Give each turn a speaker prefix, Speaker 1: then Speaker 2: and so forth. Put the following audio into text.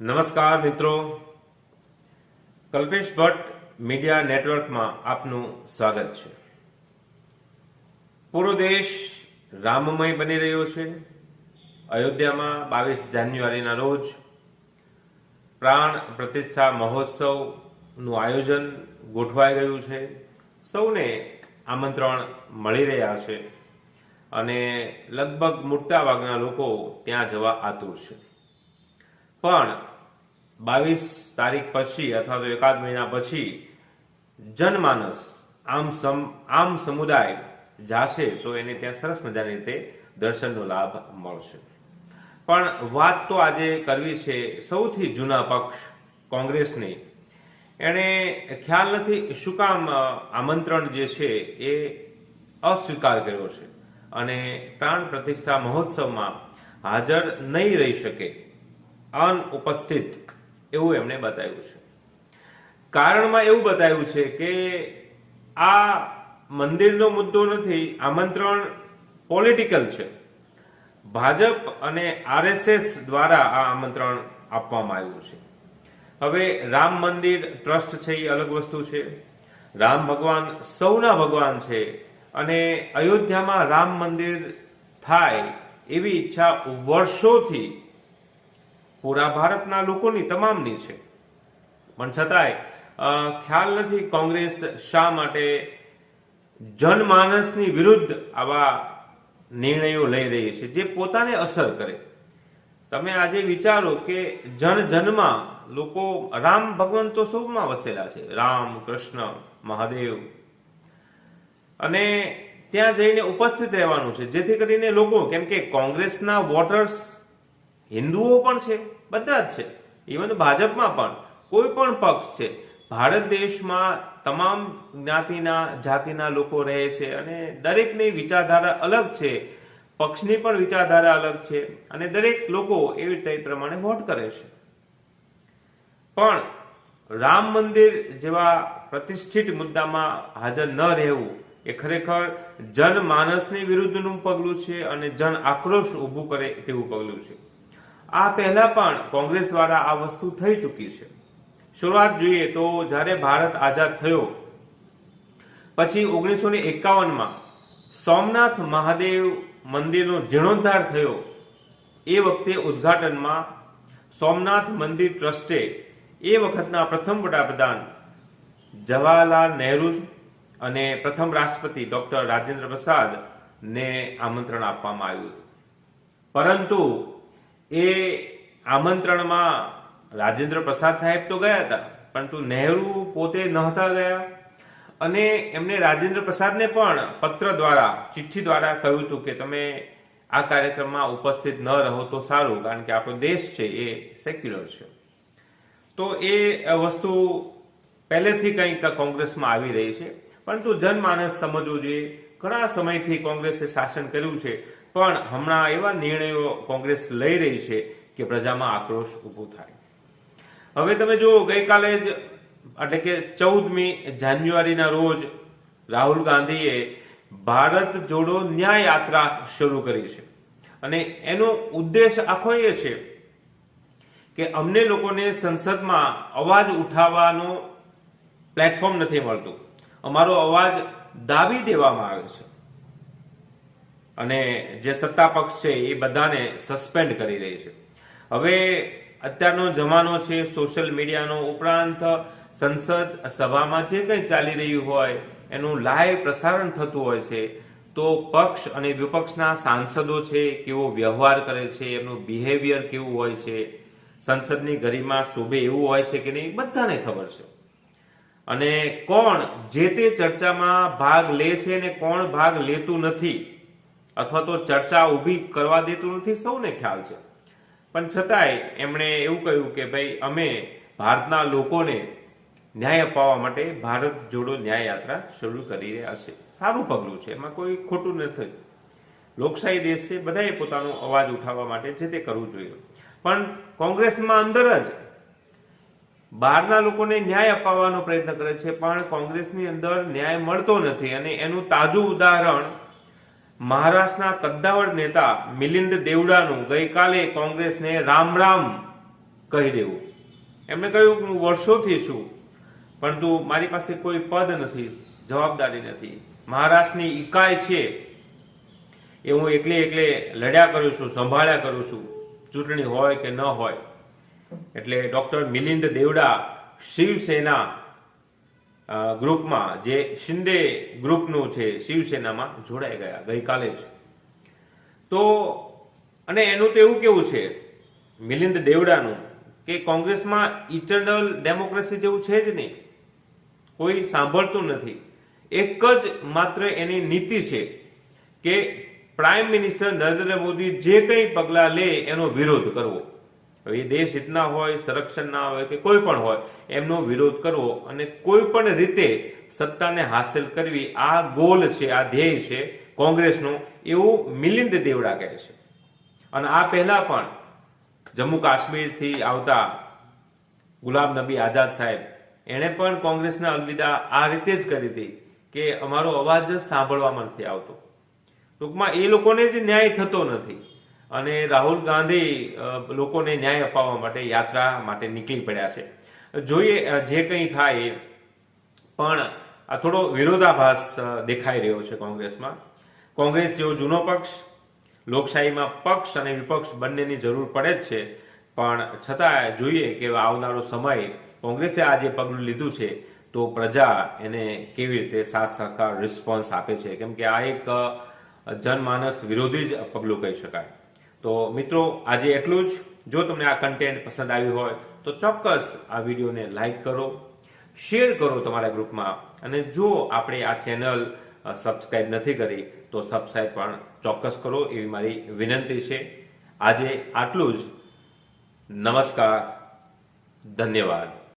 Speaker 1: નમસ્કાર મિત્રો. કલ્પેશ ભટ્ટ મીડિયા નેટવર્કમાં આપનું સ્વાગત છે. પૂરો દેશ રામમય બની રહ્યો છે. અયોધ્યામાં બાવીસ જાન્યુઆરીના રોજ પ્રાણ પ્રતિષ્ઠા મહોત્સવનું આયોજન ગોઠવાઈ ગયું છે. સૌને આમંત્રણ મળી રહ્યા છે અને લગભગ મોટા ભાગના લોકો ત્યાં જવા આતુર છે. પણ બાવીસ તારીખ પછી અથવા તો એકાદ મહિના પછી જનમાનસ, આમ સમ, આમ સમુદાય જાશે તો એને ત્યાં સરસ મજાની રીતે દર્શનનો લાભ મળશે. પણ વાત તો આજે કરવી છે સૌથી જૂના પક્ષ કોંગ્રેસની. એણે ખ્યાલ નથી શું કામ આમંત્રણ જે છે એ અસ્વીકાર કર્યો છે અને પ્રાણ પ્રતિષ્ઠા મહોત્સવમાં હાજર નહીં રહી શકે. અનુપસ્થિત એવું એમણે બતાવ્યું છે. કારણમાં એવું બતાવ્યું છે કે આ મંદિરનો મુદ્દો નથી, આમંત્રણ પોલિટિકલ છે. ભાજપ અને આરએસએસ દ્વારા આ આમંત્રણ આપવામાં આવ્યું છે. હવે રામ મંદિર ટ્રસ્ટ છે એ અલગ વસ્તુ છે. રામ ભગવાન સૌના ભગવાન છે અને અયોધ્યામાં રામ મંદિર થાય એવી ઈચ્છા વર્ષોથી પૂરા ભારતના લોકોની તમામની છે. પણ છતાંય ખ્યાલ નથી કોંગ્રેસ શા માટે જનમાનસની વિરુદ્ધ આવા નિર્ણયો લઈ રહી છે, જે પોતાને અસર કરે. તમે આજે વિચારો કે જન જનમાં લોકો રામ ભગવાન તો સૌમાં વસેલા છે, રામ, કૃષ્ણ, મહાદેવ. અને ત્યાં જઈને ઉપસ્થિત રહેવાનું છે, જેથી કરીને લોકો, કેમ કે કોંગ્રેસના વોટર્સ હિન્દુઓ પણ છે, બધા જ છે. ઇવન ભાજપમાં પણ કોઈ પણ પક્ષ છે, ભારત દેશમાં તમામ જ્ઞાતિના, જાતિના લોકો રહે છે અને દરેકની વિચારધારા અલગ છે, પક્ષની પણ વિચારધારા અલગ છે અને દરેક લોકો એવી રીતે પ્રમાણે વોટ કરે છે. પણ રામ મંદિર જેવા પ્રતિષ્ઠિત મુદ્દામાં હાજર ન રહેવું એ ખરેખર જનમાનસની વિરુદ્ધનું પગલું છે અને જન આક્રોશ ઊભું કરે તેવું પગલું છે. આ પહેલા પણ કોંગ્રેસ દ્વારા આ વસ્તુ થઈ ચૂકી છે. શરૂઆત જોઈએ તો જ્યારે ભારત આઝાદ થયો, પછી ઓગણીસો ને એકાવનમાં સોમનાથ મહાદેવ મંદિરનો જીર્ણોદ્ધાર થયો. એ વખતે ઉદ્ઘાટનમાં સોમનાથ મંદિર ટ્રસ્ટે એ વખતના પ્રથમ વડાપ્રધાન જવાહરલાલ નહેરુ અને પ્રથમ રાષ્ટ્રપતિ ડોક્ટર રાજેન્દ્ર પ્રસાદ ને આમંત્રણ આપવામાં આવ્યું પરંતુ એ આમંત્રણમાં રાજેન્દ્ર પ્રસાદ સાહેબ તો ગયા હતા, પરંતુ નહેરુ પોતે નહોતા ગયા. અને એમને રાજેન્દ્ર પ્રસાદને પણ પત્ર દ્વારા, ચિઠ્ઠી દ્વારા કહ્યું હતું કે તમે આ કાર્યક્રમમાં ઉપસ્થિત ન રહો તો સારું, કારણ કે આપણો દેશ છે એ સેક્યુલર છે. તો એ વસ્તુ પહેલેથી કંઈક કોંગ્રેસમાં આવી રહી છે, પરંતુ જનમાનસ સમજવું જોઈએ. ઘણા સમયથી કોંગ્રેસે શાસન કર્યું છે પણ હમણાં એવા નિર્ણયો કોંગ્રેસ લઈ રહી છે કે પ્રજામાં આક્રોશ ઊભો થાય. હવે તમે જુઓ, ગઈકાલે જ, એટલે કે ચૌદમી જાન્યુઆરીના રોજ રાહુલ ગાંધીએ ભારત જોડો ન્યાય યાત્રા શરૂ કરી છે. અને એનો ઉદ્દેશ આખો એ છે કે અમને લોકોને સંસદમાં અવાજ ઉઠાવવાનો પ્લેટફોર્મ નથી મળતું. અમારો અવાજ દાબી દેવામાં આવે છે. અને જે સત્તા પક્ષ છે એ બધાને સસ્પેન્ડ કરી રહી છે. હવે અત્યારનો જમાનો છે સોશિયલ મીડિયાનો ઉપરાંત સંસદ સભામાં જે કંઈ ચાલી રહ્યું હોય, એનું લાઈવ પ્રસારણ થતું હોય છે, તો પક્ષ અને વિપક્ષના સાંસદો છે, કેવો વ્યવહાર કરે છે, એમનું બિહેવિયર કેવું હોય છે, સંસદની ગરિમા શોભે એવું હોય છે કે નહીં, બધાને ખબર છે. અને કોણ જે તે ચર્ચામાં ભાગ લે છે ને કોણ ભાગ લેતું નથી અથવા તો ચર્ચા ઊભી કરવા દેતું નથી, સૌને ખ્યાલ છે. પણ છતાંય એમણે એવું કહ્યું કે ભાઈ, અમે ભારતના લોકોને ન્યાય અપાવવા માટે ભારત જોડો ન્યાય યાત્રા શરૂ કરી રહ્યા છે. સારું પગલું છે, એમાં કોઈ ખોટું નથી. લોકશાહી દેશ છે, બધાએ પોતાનો અવાજ ઉઠાવવા માટે જે તે કરવું જોઈએ. પણ કોંગ્રેસમાં અંદર જ બહારના લોકોને ન્યાય અપાવવાનો પ્રયત્ન કરે છે, પણ કોંગ્રેસની અંદર ન્યાય મળતો નથી અને એનું તાજું ઉદાહરણ મહારાષ્ટ્રના કદ્દાવર નેતા મિલિંદ દેવડાનું ગઈકાલે કોંગ્રેસને રામ રામ કહી દેવું. એમણે કહ્યું કે હું વર્ષોથી છું, પરંતુ મારી પાસે કોઈ પદ નથી, જવાબદારી નથી. મહારાષ્ટ્રની ઇકાઈ છે એ હું એકલે એકલે લડ્યા કરું છું, સંભાળ્યા કરું છું, ચૂંટણી હોય કે ન હોય. એટલે ડોક્ટર મિલિંદ દેવડા શિવસેના ગ્રુપમાં જે શિંદે ગ્રુપનું છે શિવસેનામાં જોડાઈ ગયા, ગઈકાલે જ. તો, અને એનું તો એવું કેવું છે, મિલિંદ દેવડાનું, કે કોંગ્રેસમાં ઇટરનલ ડેમોક્રેસી જેવું છે જ નહીં. કોઈ સાંભળતું નથી. એક જ માત્ર એની નીતિ છે કે પ્રાઇમ મિનિસ્ટર નરેન્દ્ર મોદી જે કંઈ પગલાં લે એનો વિરોધ કરવો. હવે એ દેશ હિતના હોય સંરક્ષણના હોય કે કોઈ પણ હોય, એમનો વિરોધ કરવો અને કોઈ પણ રીતે સત્તાને હાંસલ કરવી આ ગોલ છે, આ ધ્યેય છે કોંગ્રેસનું, એવું મિલિંદ દેવડા કહે છે. અને આ પહેલા પણ જમ્મુ કાશ્મીરથી આવતા ગુલાબ નબી આઝાદ સાહેબ, એણે પણ કોંગ્રેસના અલવિદા આ રીતે જ કરી હતી કે અમારો અવાજ સાંભળવામાં નથી આવતો. ટૂંકમાં એ લોકોને જ ન્યાય થતો નથી. અને રાહુલ ગાંધી લોકોને ન્યાય અપાવવા માટે યાત્રા માટે નીકળી પડ્યા છે. જોઈએ જે કંઈ થાય, પણ આ થોડો વિરોધાભાસ દેખાઈ રહ્યો છે કોંગ્રેસમાં. કોંગ્રેસ જેવો જૂનો પક્ષ, લોકશાહીમાં પક્ષ અને વિપક્ષ બંનેની જરૂર પડે જ છે. પણ છતાં જોઈએ કે આવનારો સમય કોંગ્રેસે આ જે પગલું લીધું છે, તો પ્રજા એને કેવી રીતે સાથ સહકાર રિસ્પોન્સ આપે છે? કેમ કે આ એક જનમાનસ વિરોધી જ પગલું કહી શકાય. તો મિત્રો, આજે એટલું જ. જો તમને આ કન્ટેન્ટ પસંદ આવ્યું હોય, તો ચોક્કસ આ વિડીયોને લાઈક કરો શેર કરો તમારા ગ્રુપમાં. અને જો આપણે આ ચેનલ સબસ્ક્રાઇબ નથી કરી, તો સબસ્ક્રાઇબ પણ ચોક્કસ કરો એવી મારી વિનંતી છે. આજે આટલું જ. નમસ્કાર. ધન્યવાદ.